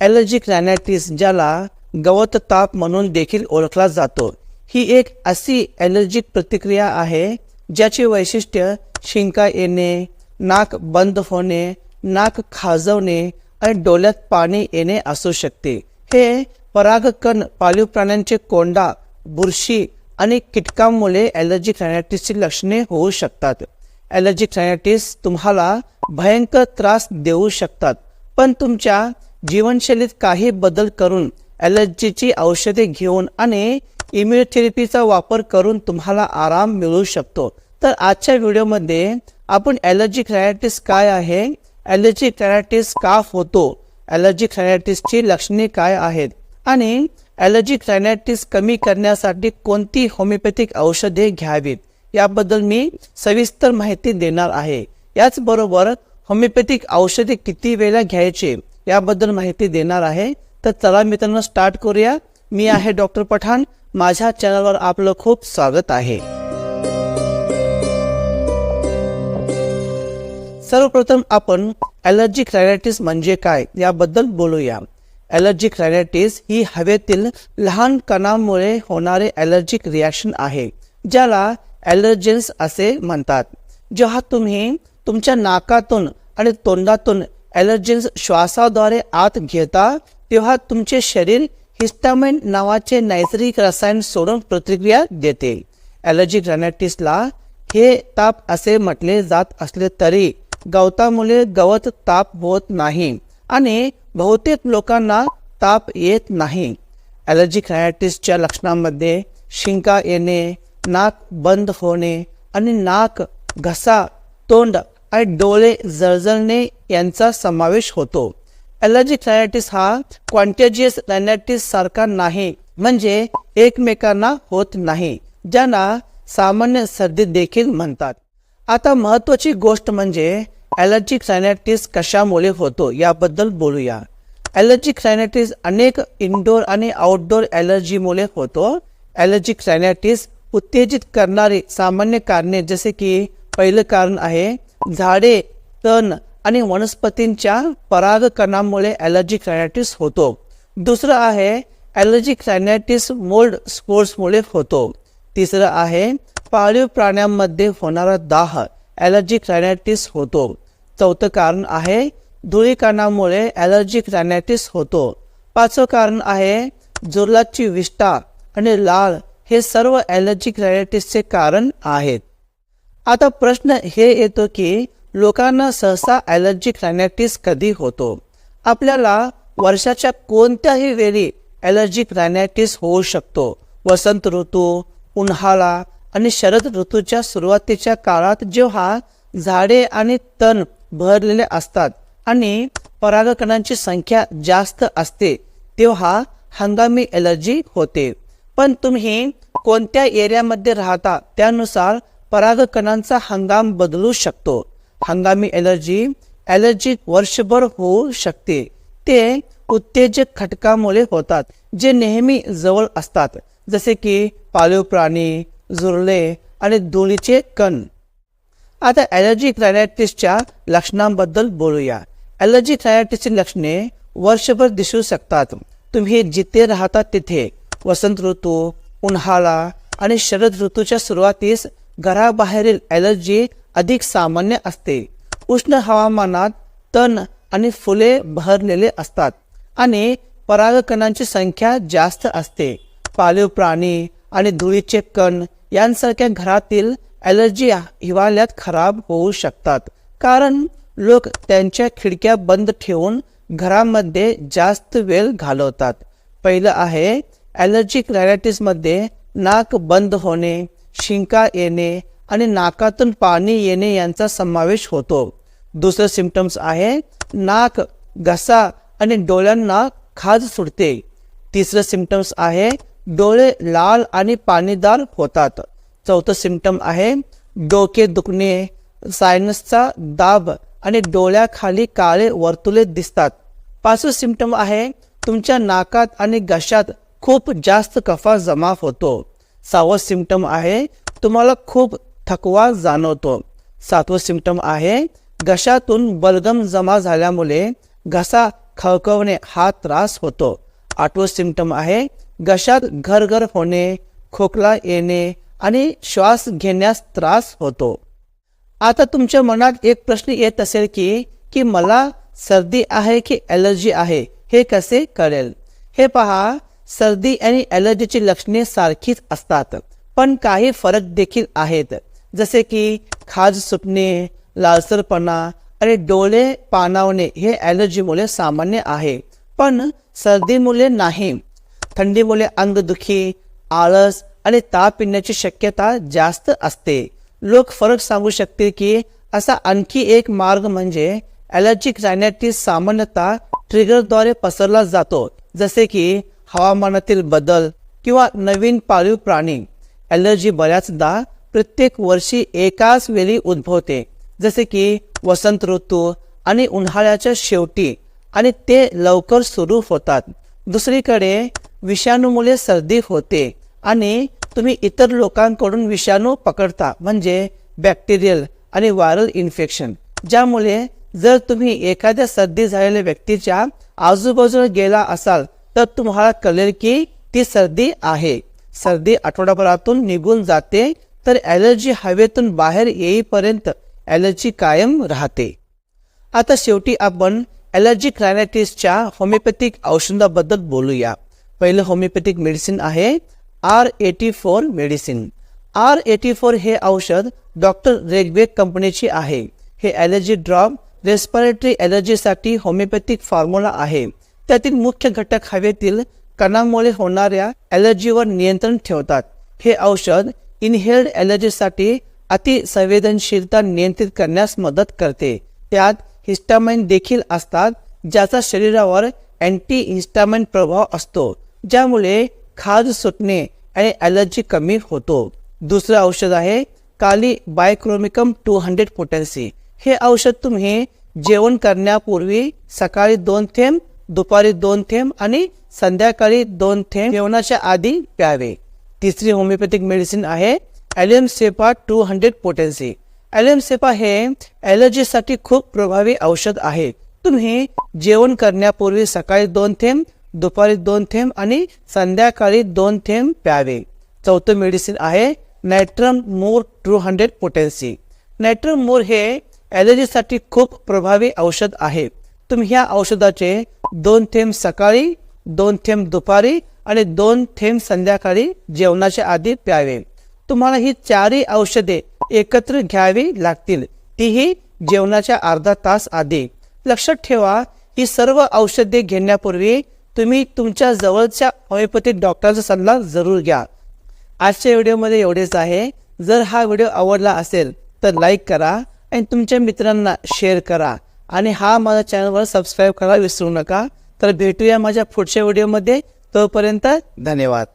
Allergic रॅनायटिस ज्याला गवत ताप म्हणून देखील ओळखला जातो ही एक अशी ॲलर्जिक प्रतिक्रिया आहे ज्याचे वैशिष्ट्य शिंका येणे नाक बंद होणे नाक खाजवणे आणि डोळ्यात पाणी येणे असू शकते. हे परागकण पाळीव प्राण्यांचे कोंडा बुरशी आणि कीटकांमुळे ॲलर्जिक रॅनायटिसची लक्षणे होऊ शकतात. ॲलर्जिक रायनायटिस तुम्हाला भयंकर त्रास देऊ शकतात पण तुमच्या जीवनशैलीत काही बदल करून ॲलर्जीची औषधे घेऊन आणि इम्युनोथेरपीचा वापर करून तुम्हाला आराम मिळू शकतो. तर आजच्या व्हिडिओमध्ये आपण ॲलर्जी रायनायटिस काय आहे? ॲलर्जी रायनायटिस का होतो? ॲलर्जी रायनायटिसची लक्षणे काय आहेत? आणि ॲलर्जी रायनायटिस कमी करण्यासाठी कोणती होमिओपॅथिक औषधे घ्यावीत? याबद्दल मी सविस्तर माहिती देणार आहे. याचबरोबर होमिओपॅथिक औषधे किती वेळा घ्यायचे? याबद्दल माहिती देणार आहे. तर चला मित्रांनो स्टार्ट करूया. मी आहे डॉक्टर पठाण. माझ्या चॅनलवर आपलं खूप स्वागत आहे. सर्वप्रथम आपण ॲलर्जिक रायनायटिस म्हणजे काय याबद्दल बोलूया. ॲलर्जिक रायनायटिस ही हवेतील लहान कणांमुळे होणारे ॲलर्जिक रिॲक्शन आहे ज्याला ॲलर्जेन्स असे म्हणतात. जेव्हा तुम्ही तुमच्या नाकातून आणि तोंडातून ॲलर्जन्स श्वासाद्वारे आत घेता तेव्हा तुमचे शरीर हिस्टामिन नावाचे नैसर्गिक रसायन सोडून प्रतिक्रिया देते. ॲलर्जिक रायनायटिसला हे ताप असे म्हटले जात असले तरी गवतामुळे गवत ताप होत नाही आणि बहुतेक लोकांना ताप येत नाही. ॲलर्जिक रायनायटिसच्या लक्षणांमध्ये शिंका येणे नाक बंद होणे आणि नाक घसा तोंड आणि डोळे जळजळणे यांचा समावेश होतो. ॲलर्जिक रायनायटिस हा क्वांटेजियस रायनायटिस सारखा नाही म्हणजे एकमेकांना होत नाही ज्यांना सामान्य सर्दी देखील म्हणतात. आता महत्वाची गोष्ट म्हणजे ॲलर्जिक रायनायटिस कशामुळे होतो याबद्दल बोलूया. ॲलर्जिक रायनायटिस अनेक इनडोर आणि आउटडोर ॲलर्जीमुळे होतो. ॲलर्जिक रायनायटिस उत्तेजित करणारी सामान्य कारणे जसे की पहिलं कारण आहे झाडे तण आणि वनस्पतींच्या परागकणामुळे ॲलर्जी रायनायटिस होतो. दुसरं आहे ॲलर्जिक रायनायटिस मोल्ड स्पोर्ट्समुळे होतो. तिसरं आहे पाळीव प्राण्यांमध्ये होणारा दाह ॲलर्जिक रायनायटिस होतो. चौथं कारण आहे धुळीकणामुळे ॲलर्जिक रायनायटिस होतो. पाचवं कारण आहे जुर्लाची विष्ठा आणि लाळ हे सर्व ॲलर्जिक रायनायटिसचे कारण आहेत. आता प्रश्न हे येतो की लोकांना सहसा ॲलर्जिक रायनायटिस कधी होतो? आपल्याला वर्षाच्या कोणत्याही वेळी ॲलर्जिक रायनायटिस होऊ शकतो. वसंत ऋतू उन्हाळा आणि शरद ऋतूच्या सुरुवातीच्या काळात जेव्हा झाडे आणि तण भरलेले असतात आणि परागकणांची संख्या जास्त असते तेव्हा हंगामी ॲलर्जी होते. पण तुम्ही कोणत्या एरियामध्ये राहता त्यानुसार परागकणांचा हंगाम बदलू शकतो. हंगामी ॲलर्जी ॲलर्जी वर्षभर होऊ शकते. ते उत्तेजक घटकामुळे होतात जे नेहमी जवळ असतात जसे की पाळीव प्राणी जुरले आणि धुळीचे कण. आता ॲलर्जी रायनायटिसच्या लक्षणांबद्दल बोलूया. ॲलर्जी रायनायटिसची लक्षणे वर्षभर दिसू शकतात. तुम्ही जिथे राहता तिथे. वसंत ऋतू उन्हाळा आणि शरद ऋतूच्या सुरुवातीस घराबाहेरील ॲलर्जी अधिक सामान्य असते. उष्ण हवामानात तण आणि फुले बहरलेले असतात आणि परागकणांची संख्या जास्त असते. पाळीव प्राणी आणि धुळीचे कण यांसारख्या घरातील ॲलर्जी हिवाळ्यात खराब होऊ शकतात. कारण लोक त्यांच्या खिडक्या बंद ठेवून घरामध्ये जास्त वेळ घालवतात. पहिलं आहे ॲलर्जिक रायनायटिसमध्ये नाक बंद होणे शिंका येणे आणि नाकातून पाणी येणे यांचा समावेश होतो. दुसरं सिम्पटम्स आहे नाक घसा आणि डोळ्यांना खाज सुटते. तिसरं सिम्पटम्स आहे डोळे लाल आणि पाणीदार होतात. चौथं सिम्पटम आहे डोके दुखणे सायनसचा दाब आणि डोळ्याखाली काळे वर्तुले दिसतात. पाचवं सिम्पटम आहे तुमच्या नाकात आणि घशात खूप जास्त कफा जमा होतो. सहावं सिमटम आहे तुम्हाला खूप थकवा जाणवतो. सातवं सिमटम आहे घशातून बलगम जमा झाल्यामुळे घसा खवखवणे हा त्रास होतो. आठवं सिमटम आहे घशात घरघर होणे खोकला येणे आणि श्वास घेण्यास त्रास होतो. आता तुमच्या मनात एक प्रश्न येत असेल की की मला सर्दी आहे की ॲलर्जी आहे हे कसे कळेल? हे पहा सर्दी आणि ॲलर्जीची लक्षणे सारखीच असतात. पण काही फरक देखील आहेत. जसे की खाज सुटणे लालसरपणा आणि डोळे पाणावणे हे ॲलर्जीमुळे सामान्य आहे. पण सर्दीमुळे नाही. थंडीमुळे अंगदुखी आळस आणि ताप येण्याची शक्यता जास्त असते. लोक फरक सांगू शकतील की असा आणखी एक मार्ग म्हणजे ॲलर्जिक रायनायटिस सामान्यतः ट्रिगरद्वारे पसरला जातो. जसे की हवामानातील बदल किंवा नवीन पाळीव प्राणी ॲलर्जी बऱ्याचदा प्रत्येक वर्षी एकाच वेळी उद्भवते. जसे की वसंत ऋतू आणि उन्हाळ्याच्या शेवटी आणि ते लवकर सुरू होतात. दुसरीकडे विषाणूमुळे सर्दी होते आणि तुम्ही इतर लोकांकडून विषाणू पकडता म्हणजे बॅक्टेरियल आणि व्हायरल इन्फेक्शन ज्यामुळे जर तुम्ही एखाद्या सर्दी झालेल्या व्यक्तीच्या आजूबाजूला गेला असाल तर तुम्हाला कळेल की ती सर्दी आहे. सर्दी आठवडाभरातून निघून जाते तर ॲलर्जी हवेतून बाहेर येईपर्यंत ॲलर्जी कायम राहते. आता शेवटी आपण ॲलर्जी क्रायनायटिसच्या होमिओपॅथिक औषधाबद्दल बोलूया. पहिलं होमिओपॅथिक मेडिसिन आहे R eighty four medicine R eighty four हे औषध डॉक्टर रेगवेग कंपनीची आहे. हे ॲलर्जी ड्रॉप रेस्पिरेटरी ॲलर्जीसाठी होमिओपॅथिक फॉर्म्युला आहे. त्यातील मुख्य घटक हवेतील कणांमुळे होणाऱ्या ॲलर्जीवर नियंत्रण ठेवतात. हे औषध इनहेल्ड ॲलर्जीसाठी अतिसंवेदनशीलता नियंत्रित करण्यास मदत करते. त्यात हिस्टामाइन देखील असतात ज्याचा शरीरावर अँटी हिस्टामाइन प्रभाव असतो ज्यामुळे खाज सुटणे आणि ॲलर्जी कमी होतो. दुसरं औषध आहे काली बायक्रोमिकम टू हंड्रेड पोटॅन्सी हे औषध तुम्ही जेवण करण्यापूर्वी सकाळी दोन थेंब दुपारी दोन थेंब आणि संध्याकाळी दोन थेंब जेवणाच्या आधी प्यावे. तिसरी होमिओपॅथिक मेडिसिन आहे allium cepa two hundred potency. Allium cepa हे ॲलर्जीसाठी खूप प्रभावी औषध आहे. तुम्ही जेवण करण्यापूर्वी सकाळी दोन थेंब दुपारी दोन थेंब आणि संध्याकाळी दोन थेंब प्यावे. चौथं मेडिसिन आहे natrum mur two hundred potency. Natrum mur हे ॲलर्जीसाठी खूप प्रभावी औषध आहे. तुम्ही ह्या औषधाचे दोन थेंब सकाळी दोन थेंब दुपारी आणि दोन थेंब संध्याकाळी जेवणाच्या आधी प्यावे. तुम्हाला ही चारही औषधे एकत्र घ्यावी लागतील. तीही जेवणाच्या अर्धा तास आधी. लक्षात ठेवा ही सर्व औषधे घेण्यापूर्वी तुम्ही तुमच्या जवळच्या होमिओपॅथिक डॉक्टरचा सल्ला जरूर घ्या. आजच्या व्हिडिओमध्ये एवढेच आहे. जर हा व्हिडिओ आवडला असेल तर लाईक करा आणि तुमच्या मित्रांना शेअर करा. आणि हा माझ्या चॅनलवर सबस्क्राईब करायला विसरू नका. तर भेटूया माझ्या पुढच्या व्हिडिओमध्ये तोपर्यंत धन्यवाद.